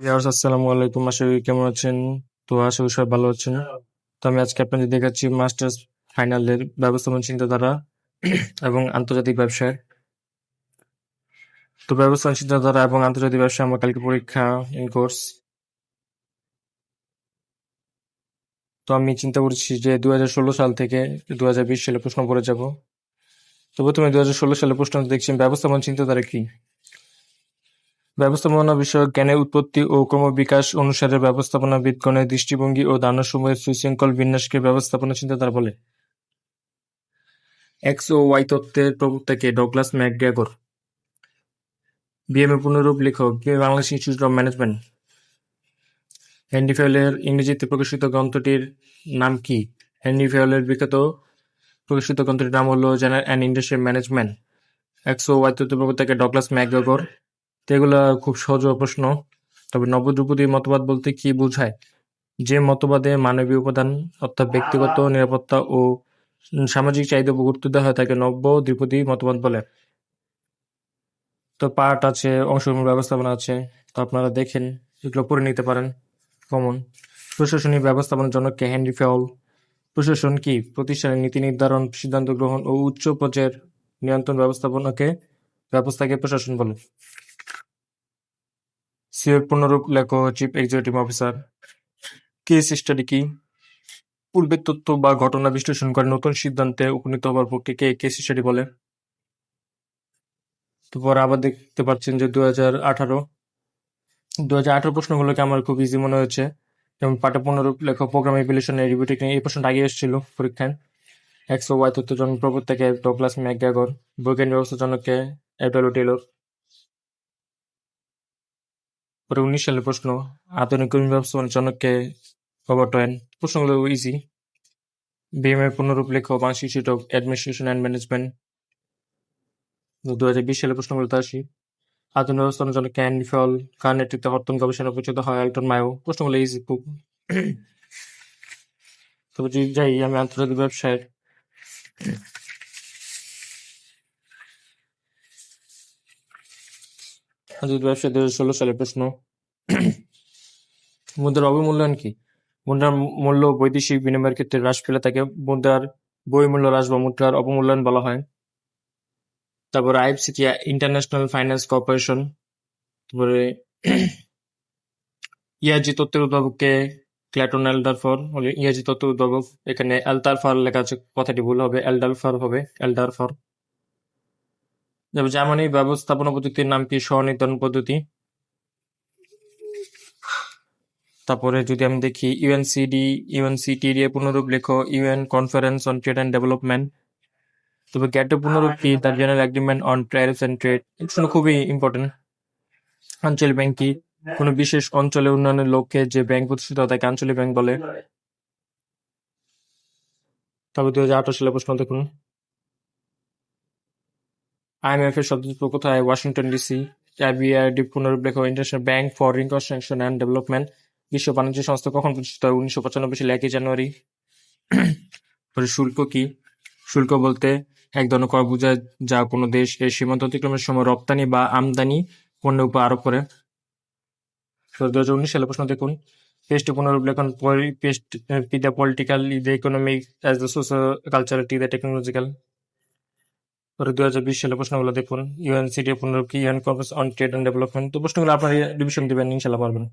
আসসালামু আলাইকুম। আশা করি কেমন আছেন? তো আশা করি সবাই ভালো আছেন। তো আমি আজকে আপনাদের দেখাচ্ছি মাস্টার্স ফাইনালের ব্যবস্থাপনা চিন্তাধারা এবং আন্তর্জাতিক ব্যবসায়। তো ব্যবস্থাপনা চিন্তাধারা এবং আন্তর্জাতিক ব্যবসা আমার কালকে পরীক্ষা ইন কোর্স তো আমি চিন্তা করছি যে দুই হাজার ষোলো সাল থেকে দু সালে প্রশ্ন পড়ে যাব। তো প্রথমে দু সালে প্রশ্ন দেখছি ব্যবস্থাপনা চিন্তাধারা কি? ব্যবস্থাপনা বিষয়ক জ্ঞানের উৎপত্তি ও ক্রমবিকাশ অনুসারে ব্যবস্থাপনাবিদগণের দৃষ্টিভঙ্গি ও ধারণাসমূহের সুশৃঙ্খল বিন্যাসকে ব্যবস্থাপনা চিন্তাধারা বলে। এক্স ও ওয়াই তত্ত্বের প্রবক্তাকে ডগলাস ম্যাকগ্রেগর বিএমএ পুনরূপ লেখক Bangladesh Institute of Management. Henry ফেলের ইংরেজিতে প্রকাশিত গ্রন্থটির নাম কি? হেনরি ফেলের বিখ্যাত প্রকাশিত গ্রন্থটির নাম হলো general and industrial management X O Y তত্ত্বের প্রবক্তাকে ডগলাস ম্যাকগ্রেগর তো এগুলা খুব সহজ প্রশ্ন। তবে নবদ্রুপদী মতবাদ বলতে কি বোঝায়? যে মতবাদে মানবীয় উপাদান, অর্থাৎ ব্যক্তিগত নিরাপত্তা ও সামাজিক চাহিদা গুরুত্ব দেওয়া হয় তাকে নব্য দ্বিপদী মতবাদ বলে। তো পার্ট আছে অংশগ্রহণ ব্যবস্থাপনা আছে। তো আপনারা দেখেন, এগুলো পড়ে নিতে পারেন, কমন। প্রশাসনিক ব্যবস্থাপনার জন্য কে? হেনরি ফেল প্রশাসন কি? প্রতিষ্ঠানের নীতি নির্ধারণ, সিদ্ধান্ত গ্রহণ ও উচ্চ পর্যায়ের নিয়ন্ত্রণ ব্যবস্থাপনাকে, ব্যবস্থাকে প্রশাসন বলে। সিওর পুনরূপ লেখ chief executive officer case study কি? পূর্বের তথ্য বা ঘটনা বিশ্লেষণ করে নতুন সিদ্ধান্তে উপনীত হওয়ার পক্ষে কে কেস স্টাডি বলে? তারপর আবার দেখতে পাচ্ছেন যে দু হাজার আঠারো দু হাজার আঠারো প্রশ্নগুলোকে আমার খুব ইজি মনে হয়েছে। যেমন পাঠে পুনরূপ লেখ প্রোগ্রাম এভিলেশন রিভিউ এই প্রশ্নটা আগে এসেছিল পরীক্ষায়। এক্স ও ওয়াই তথ্য জন প্রবর্তকে ডগলাস ম্যাকগ্যাগর বৈজ্ঞানিক ব্যবস্থা জনককে এডওয়ার্ড টেলর পরে উনিশ সালের প্রশ্ন, আধুনিক কর্মী ব্যবস্থাপনার জনককে রবার্ট প্রশ্নগুলো ইজি বিএমএ পুনরূপ লেখ Bangladesh Institute of Administration and Management দু হাজার বিশ সালের প্রশ্নগুলো আসি। আধুনিক ব্যবস্থাপনার জন্য ক্যান ফল কার নেতৃত্বে হর্তন গবেষণা পরিচিত হয় অ্যাল্টন মায়ো প্রশ্নগুলো ইজি খুব। তবে যদি যাই, আমি আন্তর্জাতিক ব্যবসায়ের দু ষোলো সালের প্রশ্ন। মুদ্রার অবমূল্যায়ন কি? মুদ্রার মূল্য বৈদেশিক বিনিময়ের ক্ষেত্রে হ্রাস পেলে তাকে মুদ্রার বইমূল্য হ্রাস বা মুদ্রার অবমূল্যায়ন বলা হয়। তারপরে আইএফসি কি? International Finance Corporation. তারপরে ইয়াজি তত্ত্বের উদ্ভাবককে ক্ল্যাটন এলডারফর। ইয়াজি তত্ত্বের উদ্ভাবক, এখানে এলতারফার লেখা আছে, কথাটি ভুল হবে। এলডারফার হবে, এলডারফার। জার্মানি ব্যবস্থাপনা পদ্ধতির নাম কি স্বনির্ধারণ পদ্ধতি? তারপরে যদি আমি দেখি ইউএনসিডি ইউএনসিটি এর পুনরূপ লেখো UN Conference on Trade and Development তবে গ্যাটের পুনরূপ কি? The General Agreement on Tariffs and Trade এটা খুবই ইম্পর্টেন্ট আঞ্চলিক ব্যাংক কি? কোনো বিশেষ অঞ্চলে উন্নয়নের লক্ষ্যে যে ব্যাংক প্রতিষ্ঠিত তাকে আঞ্চলিক ব্যাংক বলে। তবে দু হাজার আঠারো সালে প্রশ্ন দেখুন। আইএমএফ এর সদস্য কোথায়? ওয়াশিংটন ডিসি আইবিআরডি পুনরূপ লেখো International Bank for Reconstruction and Development বিশ্ব বাণিজ্য সংস্থা কখন প্রতিষ্ঠিত? হয় উনিশশো পঁচানব্বই সালে একই জানুয়ারি। শুল্ক কি? শুল্ক বলতে এক ধরনের কর বোঝায় যা কোনো দেশ এর সীমান্ত অতিক্রমের সময় রপ্তানি বা আমদানি পণ্যের উপর আরোপ করে। দু হাজার উনিশ সালে প্রশ্ন দেখুন। পেস্ট পুনরূপ লেখন PEST the political the economic, S the social cultural T the technological. পরে দু হাজার বিশ সালে প্রশ্নগুলো দেখুন। ইউএনসিডি পনেরো কি UN Conference on Trade and Development. তো প্রশ্নগুলো আপনার রিভিশন দেবেন, ইনশাল্লাহ পারবেন।